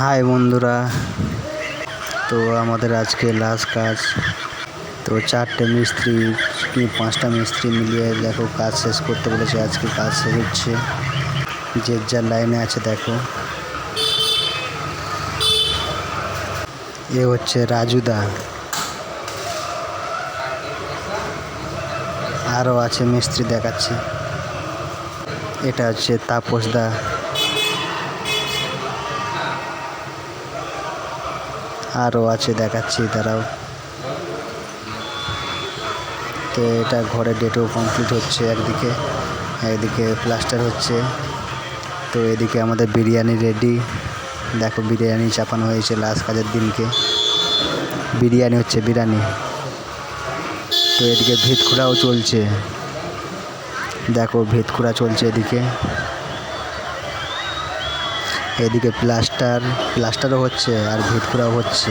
High বন্ধুরা। তো আমাদের আজকে লাস্ট কাজ। তো চারটে মিস্ত্রি পাঁচটা মিস্ত্রি মিলিয়ে দেখো কাজ শেষ করতে বলেছে, আজকে কাজ শেষ হচ্ছে। যে যার লাইনে আছে দেখো। এ হচ্ছে রাজুদা আরও আছে মিস্ত্রি দেখাচ্ছে। এটা হচ্ছে তাপসদা আরও আছে, দেখাচ্ছি তারাও তো এটা ঘরে ডেটও কমপ্লিট হচ্ছে একদিকে একদিকে প্লাস্টার হচ্ছে। তো এদিকে আমাদের বিরিয়ানি রেডি দেখো, বিরিয়ানি চাপানো হয়েছে লাস্ট কাজের দিনকে। বিরিয়ানি হচ্ছে বিরিয়ানি। তো এদিকে ভিত খোঁড়াও চলছে। দেখো ভিত খোঁড়া চলছে এদিকে। এদিকে প্লাস্টার, প্লাস্টারও হচ্ছে আর ভিত খোঁড়াও হচ্ছে।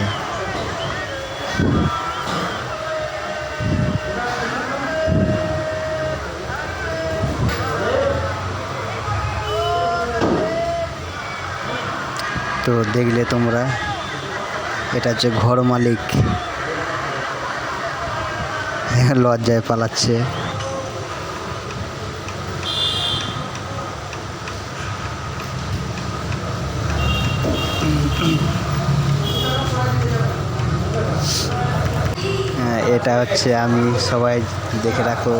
তো দেখলে তোমরা, এটা হচ্ছে ঘর মালিক। লজ্জায় পালাচ্ছে। এটা হচ্ছে আমি সবাই দেখে রাখো।